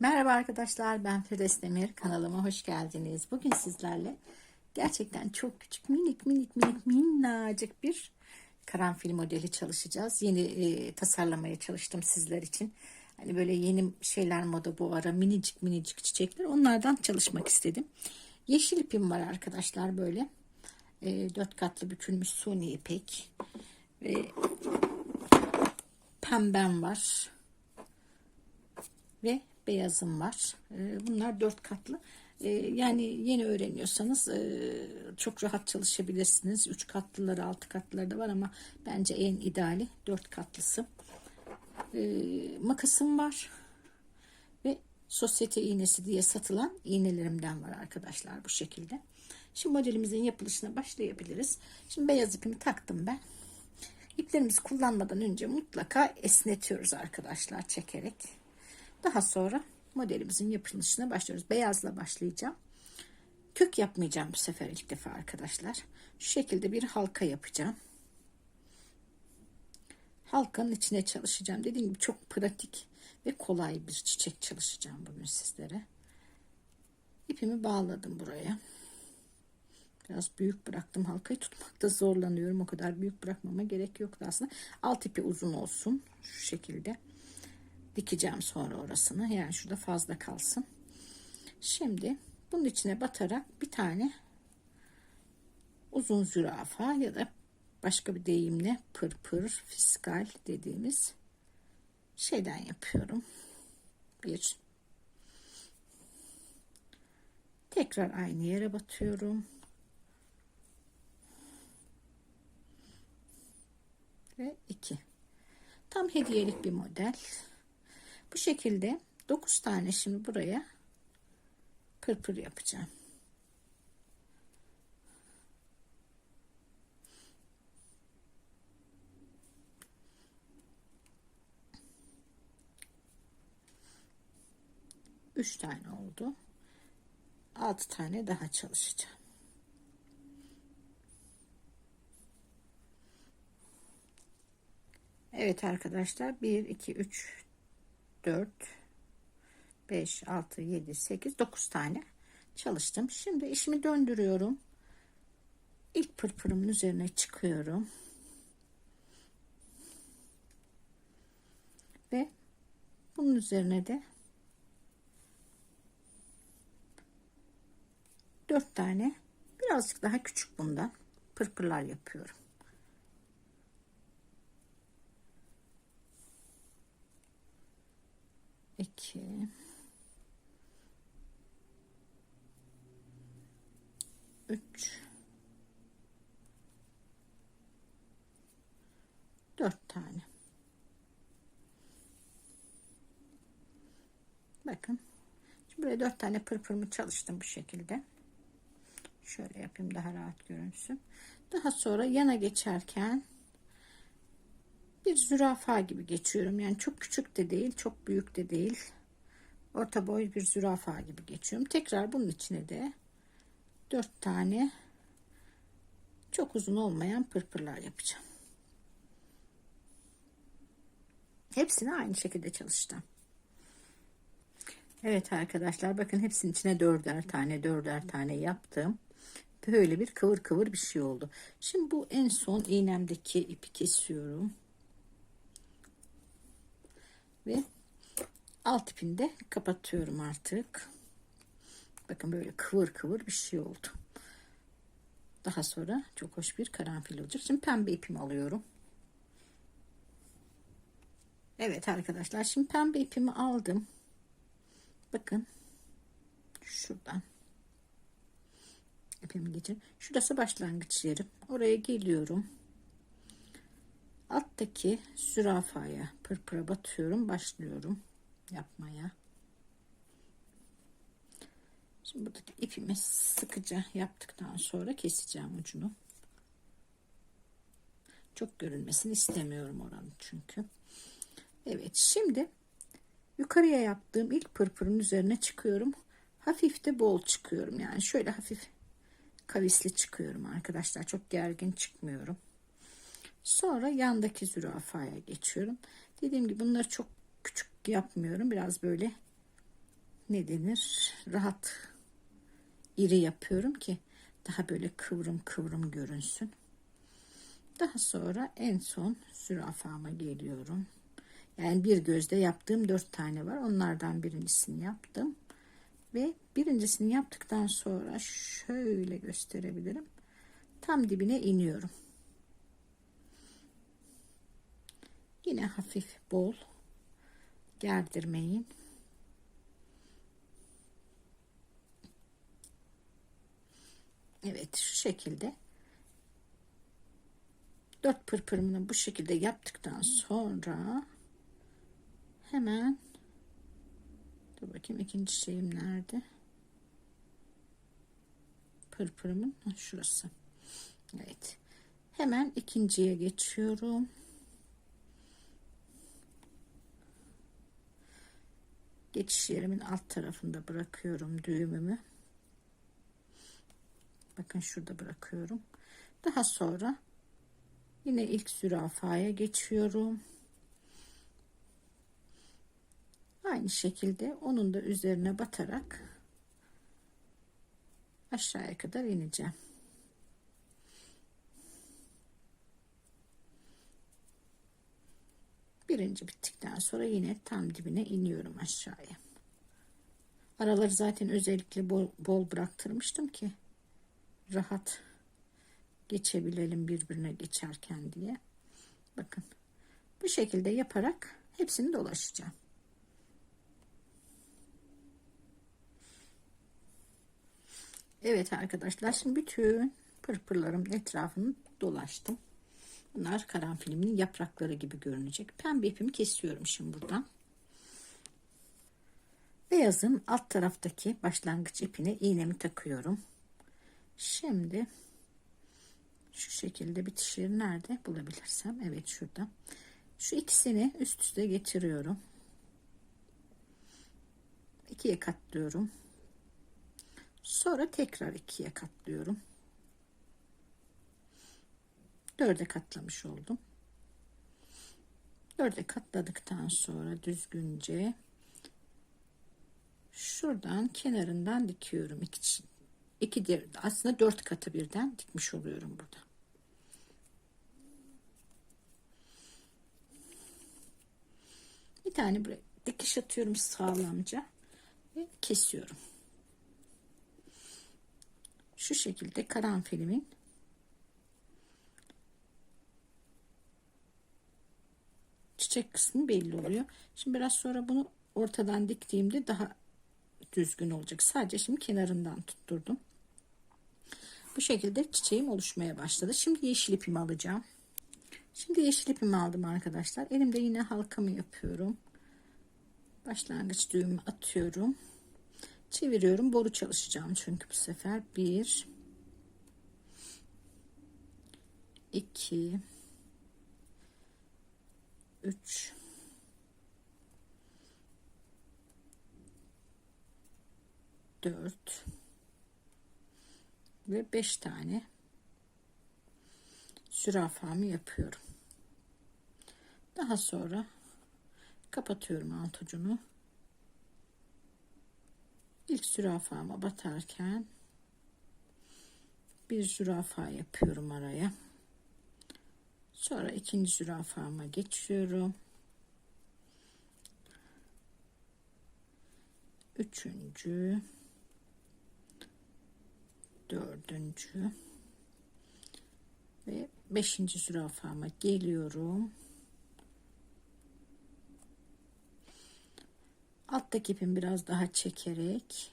Merhaba arkadaşlar ben Firdevs Demir kanalıma hoş geldiniz. Bugün sizlerle gerçekten çok küçük minik minik minik minnacık bir karanfil modeli çalışacağız. Yeni e, tasarlamaya çalıştım sizler için. Hani böyle yeni şeyler moda bu ara minicik minicik çiçekler onlardan çalışmak istedim. Yeşil ipim var arkadaşlar böyle. E, dört katlı bükülmüş suni ipek. Ve pembem var ve beyazım var. Ee, Bunlar dört katlı. Ee, Yani yeni öğreniyorsanız e, çok rahat çalışabilirsiniz. Üç katlıları, altı katlıları da var ama bence en ideali dört katlısı. Ee, Makasım var ve sosyete iğnesi diye satılan iğnelerimden var arkadaşlar bu şekilde. Şimdi modelimizin yapılışına başlayabiliriz. Şimdi beyaz ipimi taktım ben. İplerimizi kullanmadan önce mutlaka esnetiyoruz arkadaşlar çekerek. Daha sonra modelimizin yapılışına başlıyoruz. Beyazla başlayacağım. Kök yapmayacağım bu sefer ilk defa arkadaşlar. Şu şekilde bir halka yapacağım. Halkanın içine çalışacağım. Dediğim gibi çok pratik ve kolay bir çiçek çalışacağım bugün sizlere. İpimi bağladım buraya. Biraz büyük bıraktım halkayı tutmakta zorlanıyorum. O kadar büyük bırakmama gerek yoktu aslında. Alt ipi uzun olsun. Şu şekilde dikeceğim sonra orasını. Yani şurada fazla kalsın. Şimdi bunun içine batarak bir tane uzun zürafa ya da başka bir deyimle pırpır fiskal dediğimiz şeyden yapıyorum. Bir tekrar aynı yere batıyorum. Ve iki. Tam hediyelik bir model. Bu şekilde 9 tane şimdi buraya pırpır yapacağım. Üç tane oldu. Altı tane daha çalışacağım. Evet arkadaşlar 1 2 3 4 5 6 7 8 9 tane çalıştım. Şimdi işimi döndürüyorum. İlk pırpırımın üzerine çıkıyorum. Ve bunun üzerine de 4 tane birazcık daha küçük bundan pırpırlar yapıyorum. İki üç. Dört tane. Bakın. Şimdi buraya dört tane pırpırımı çalıştım bu şekilde. Şöyle yapayım daha rahat görünsün. Daha sonra yana geçerken bir zürafa gibi geçiyorum. Yani çok küçük de değil, çok büyük de değil. Orta boy bir zürafa gibi geçiyorum. Tekrar bunun içine de dört tane çok uzun olmayan pırpırlar yapacağım. Hepsini aynı şekilde çalıştım. Evet arkadaşlar bakın hepsinin içine dörder tane dörder tane yaptım. Böyle bir kıvır kıvır bir şey oldu. Şimdi bu en son iğnemdeki ipi kesiyorum ve alt ipini de kapatıyorum artık. Bakın böyle kıvır kıvır bir şey oldu. Daha sonra çok hoş bir karanfil olacak. Şimdi pembe ipimi alıyorum. Evet arkadaşlar şimdi pembe ipimi aldım. Bakın şuradan ipimi geçin. Şurası başlangıç yerim. Oraya geliyorum alttaki zürafaya pırpıra batıyorum başlıyorum yapmaya. Şimdi buradaki ipimi sıkıca yaptıktan sonra keseceğim ucunu. Çok görünmesini istemiyorum oranın çünkü. Evet şimdi yukarıya yaptığım ilk pırpırın üzerine çıkıyorum. Hafif de bol çıkıyorum yani. Şöyle hafif kavisli çıkıyorum arkadaşlar. Çok gergin çıkmıyorum Sonra yandaki zürafaya geçiyorum. Dediğim gibi bunları çok küçük yapmıyorum. Biraz böyle ne denir rahat iri yapıyorum ki daha böyle kıvrım kıvrım görünsün. Daha sonra en son zürafama geliyorum. Yani bir gözde yaptığım dört tane var. Onlardan birincisini yaptım. Ve birincisini yaptıktan sonra şöyle gösterebilirim. Tam dibine iniyorum. Yine hafif bol gerdirmeyin. Evet şu şekilde dört pırpırımını bu şekilde yaptıktan sonra hemen dur bakayım ikinci şeyim nerede? Pırpırımın şurası. Evet hemen ikinciye geçiyorum geçiş yerimin alt tarafında bırakıyorum düğümümü. Bakın şurada bırakıyorum. Daha sonra yine ilk zürafaya geçiyorum. Aynı şekilde onun da üzerine batarak aşağıya kadar ineceğim birinci bittikten sonra yine tam dibine iniyorum aşağıya. Araları zaten özellikle bol, bol bıraktırmıştım ki rahat geçebilelim birbirine geçerken diye. Bakın bu şekilde yaparak hepsini dolaşacağım. Evet arkadaşlar şimdi bütün pırpırlarım etrafını dolaştım Bunlar karanfilimin yaprakları gibi görünecek. Pembe ipimi kesiyorum şimdi buradan. Beyazın alt taraftaki başlangıç ipine iğnemi takıyorum. Şimdi şu şekilde bitiş yeri nerede bulabilirsem. Evet şurada. Şu ikisini üst üste getiriyorum. ikiye katlıyorum. Sonra tekrar ikiye katlıyorum dörde katlamış oldum. Dörde katladıktan sonra düzgünce şuradan kenarından dikiyorum iki, iki aslında dört katı birden dikmiş oluyorum burada. Bir tane buraya dikiş atıyorum sağlamca ve kesiyorum. Şu şekilde karanfilimin çiçek kısmı belli oluyor. Şimdi biraz sonra bunu ortadan diktiğimde daha düzgün olacak. Sadece şimdi kenarından tutturdum. Bu şekilde çiçeğim oluşmaya başladı. Şimdi yeşil ipimi alacağım. Şimdi yeşil ipimi aldım arkadaşlar. Elimde yine halkamı yapıyorum. Başlangıç düğümü atıyorum. Çeviriyorum. Boru çalışacağım çünkü bu sefer. Bir, iki, 3 4 ve 5 tane zürafamı yapıyorum. Daha sonra kapatıyorum alt ucunu. İlk zürafama batarken bir zürafa yapıyorum araya. Sonra ikinci zürafama geçiyorum. Üçüncü, dördüncü ve beşinci zürafama geliyorum. Alttaki ipimi biraz daha çekerek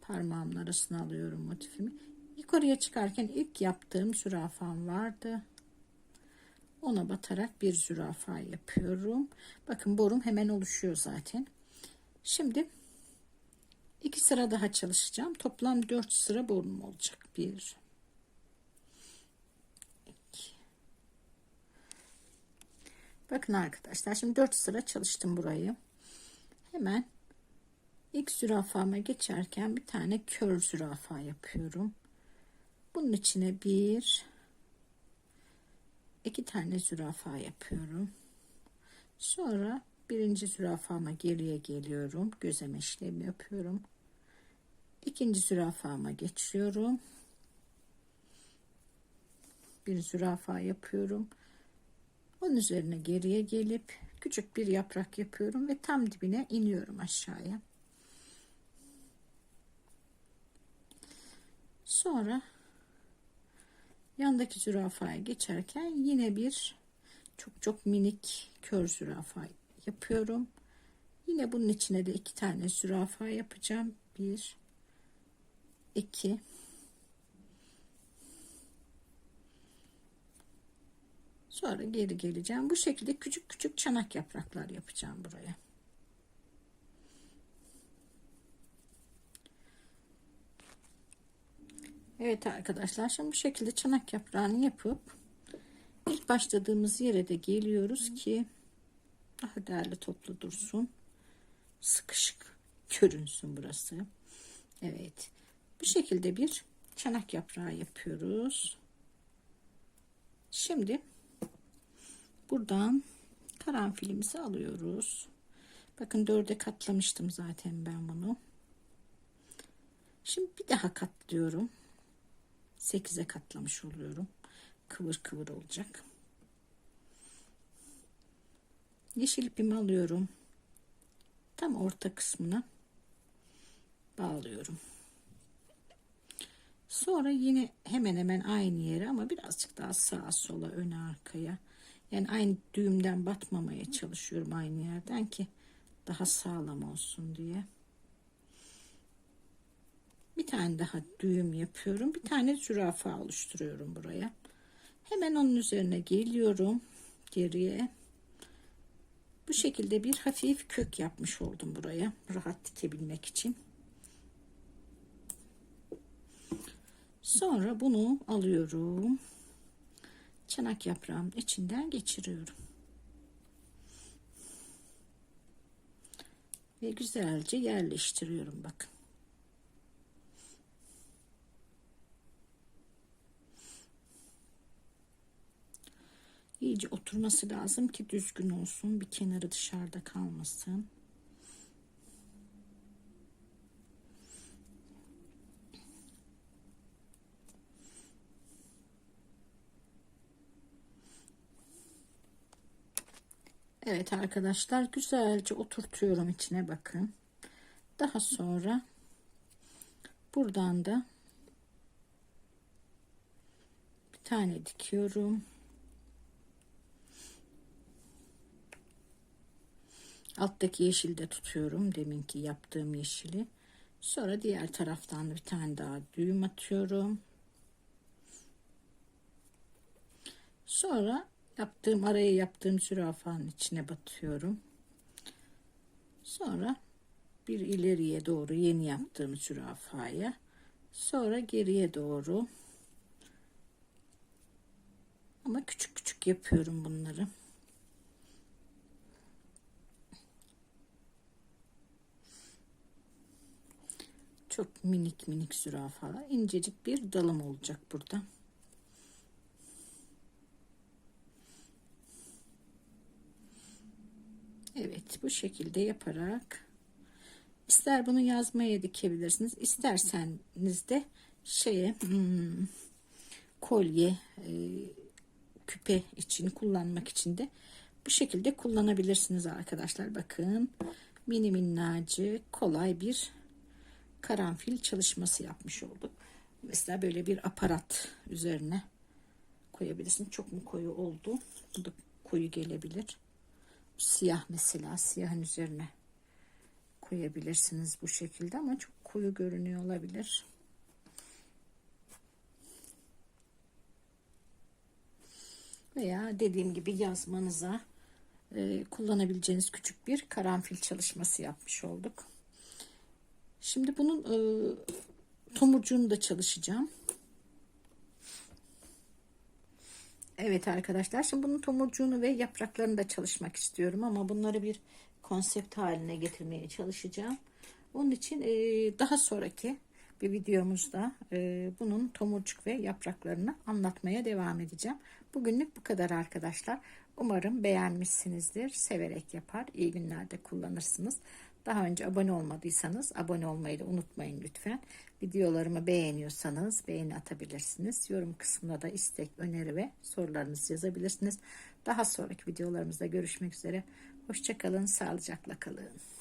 parmağımın arasına alıyorum motifimi. Yukarıya çıkarken ilk yaptığım zürafam vardı ona batarak bir zürafa yapıyorum. Bakın borum hemen oluşuyor zaten. Şimdi iki sıra daha çalışacağım. Toplam dört sıra borum olacak. Bir, iki. Bakın arkadaşlar şimdi dört sıra çalıştım burayı. Hemen ilk zürafama geçerken bir tane kör zürafa yapıyorum. Bunun içine bir iki tane zürafa yapıyorum. Sonra Birinci zürafama geriye geliyorum. Gözleme işlemi yapıyorum. İkinci zürafama geçiyorum. Bir zürafa yapıyorum. Onun üzerine geriye gelip küçük bir yaprak yapıyorum ve tam dibine iniyorum aşağıya. Sonra yandaki zürafaya geçerken yine bir çok çok minik kör zürafa yapıyorum. Yine bunun içine de iki tane zürafa yapacağım. Bir, iki, Sonra geri geleceğim. Bu şekilde küçük küçük çanak yapraklar yapacağım buraya. Evet arkadaşlar şimdi bu şekilde çanak yaprağını yapıp ilk başladığımız yere de geliyoruz ki daha değerli toplu dursun. Sıkışık görünsün burası. Evet. Bu şekilde bir çanak yaprağı yapıyoruz. Şimdi buradan karanfilimizi alıyoruz. Bakın dörde katlamıştım zaten ben bunu. Şimdi bir daha katlıyorum. 8'e katlamış oluyorum. Kıvır kıvır olacak. Yeşil ipimi alıyorum. Tam orta kısmına bağlıyorum. Sonra yine hemen hemen aynı yere ama birazcık daha sağa sola öne arkaya. Yani aynı düğümden batmamaya çalışıyorum aynı yerden ki daha sağlam olsun diye. Bir tane daha düğüm yapıyorum. Bir tane zürafa oluşturuyorum buraya. Hemen onun üzerine geliyorum geriye. Bu şekilde bir hafif kök yapmış oldum buraya. Rahat dikebilmek için. Sonra bunu alıyorum. Çanak yaprağım içinden geçiriyorum. Ve güzelce yerleştiriyorum bakın. İyice oturması lazım ki düzgün olsun. Bir kenarı dışarıda kalmasın. Evet arkadaşlar güzelce oturtuyorum içine bakın. Daha sonra buradan da bir tane dikiyorum. Alttaki yeşili de tutuyorum. Deminki yaptığım yeşili. Sonra diğer taraftan bir tane daha düğüm atıyorum. Sonra yaptığım araya yaptığım zürafanın içine batıyorum. Sonra bir ileriye doğru yeni yaptığım zürafaya sonra geriye doğru ama küçük küçük yapıyorum bunları. Çok minik minik zürafalar. incecik bir dalım olacak burada. Evet bu şekilde yaparak ister bunu yazmaya dikebilirsiniz. isterseniz de şeye hmm, kolye e, küpe için kullanmak için de bu şekilde kullanabilirsiniz arkadaşlar. Bakın mini minnacık kolay bir karanfil çalışması yapmış olduk. Mesela böyle bir aparat üzerine koyabilirsin. Çok mu koyu oldu? Bu da koyu gelebilir. Siyah mesela siyahın üzerine koyabilirsiniz bu şekilde ama çok koyu görünüyor olabilir. Veya dediğim gibi yazmanıza e, kullanabileceğiniz küçük bir karanfil çalışması yapmış olduk. Şimdi bunun e, tomurcuğunu da çalışacağım. Evet arkadaşlar şimdi bunun tomurcuğunu ve yapraklarını da çalışmak istiyorum ama bunları bir konsept haline getirmeye çalışacağım. Onun için e, daha sonraki bir videomuzda e, bunun tomurcuk ve yapraklarını anlatmaya devam edeceğim. Bugünlük bu kadar arkadaşlar. Umarım beğenmişsinizdir. Severek yapar. İyi günlerde kullanırsınız. Daha önce abone olmadıysanız abone olmayı da unutmayın lütfen. Videolarımı beğeniyorsanız beğeni atabilirsiniz. Yorum kısmına da istek, öneri ve sorularınızı yazabilirsiniz. Daha sonraki videolarımızda görüşmek üzere. Hoşçakalın, sağlıcakla kalın.